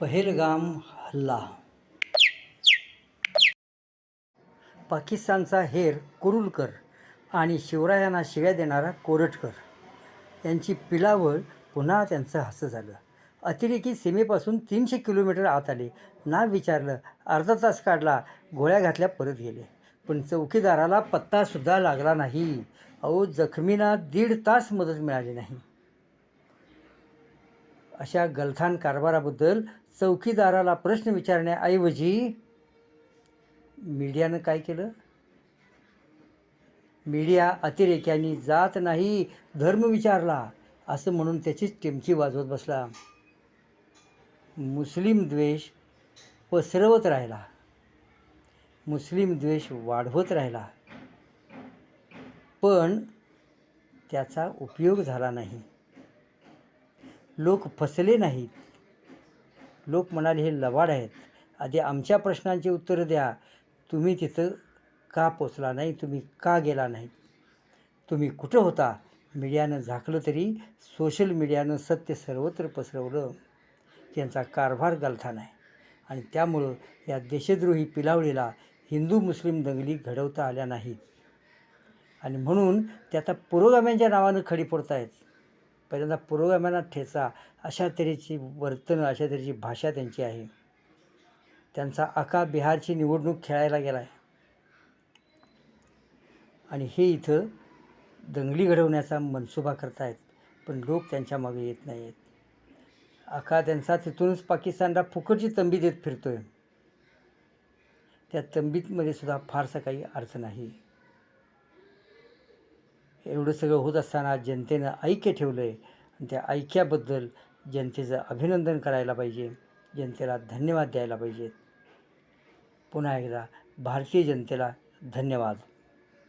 पहेलगाम हल्ला. पाकिस्तानचा हेर कुरुलकर आणि शिवरायांना शिव्या देणारा कोरटकर. यांची पिलावळ पुन्हा त्यांचं हसं झालं. अतिरेकी सीमेपासून तीनशे किलोमीटर आत आले. ना विचारलं अर्धा तास काढला गोळ्या घातल्या परत गेले. पण चौकीदाराला पत्तासुद्धा लागला नाही. अहो जखमींना दीड तास मदत मिळाली नाही. अशा गलथान कारभाराबद्दल चौकीदाराला प्रश्न विचारण्याऐवजी मीडियानं काय केलं? मीडिया अतिरेक्यांनी जात नाही धर्म विचारला असं म्हणून त्याचीच टिमकी वाजवत बसला. मुस्लिम द्वेष पसरवत राहिला. मुस्लिम द्वेष वाढवत राहिला. पण त्याचा उपयोग झाला नाही. लोक फसले नाहीत. लोक म्हणाले हे लवाड आहेत. आधी आमच्या प्रश्नांची उत्तरं द्या. तुम्ही तिथं का पोचला नाही? तुम्ही का गेला नाही? तुम्ही कुठं होता? मीडियानं झाकलं तरी सोशल मीडियानं सत्य सर्वत्र पसरवलं. त्यांचा कारभार गलथा आहे आणि त्यामुळं या देशद्रोही पिलावळीला हिंदू मुस्लिम दंगली घडवता आल्या नाहीत. आणि म्हणून ते आता पुरोगाम्यांच्या नावानं खडी पडत आहेत पहिल्यांदा पुरोगाम्यांना ठेचा अशा तऱ्हेची वर्तनं अशा तऱ्हेची भाषा त्यांची आहे. त्यांचा आका बिहारची निवडणूक खेळायला गेला आहे आणि हे इथं दंगली घडवण्याचा मनसुबा करतायत पण लोक त्यांच्या मागे येत नाही आहेत आका त्यांचा तिथूनच पाकिस्तानला फुकटची तंबी देत फिरतो आहे त्या तंबीतमध्ये सुद्धा फारसा काही अर्थ नाही. एवढं सगळं होत असताना जनतेनं ऐक्य ठेवलं आहे आणि त्या ऐक्याबद्दल जनतेचं अभिनंदन करायला पाहिजे. जनतेला धन्यवाद द्यायला पाहिजेत. पुन्हा एकदा भारतीय जनतेला धन्यवाद.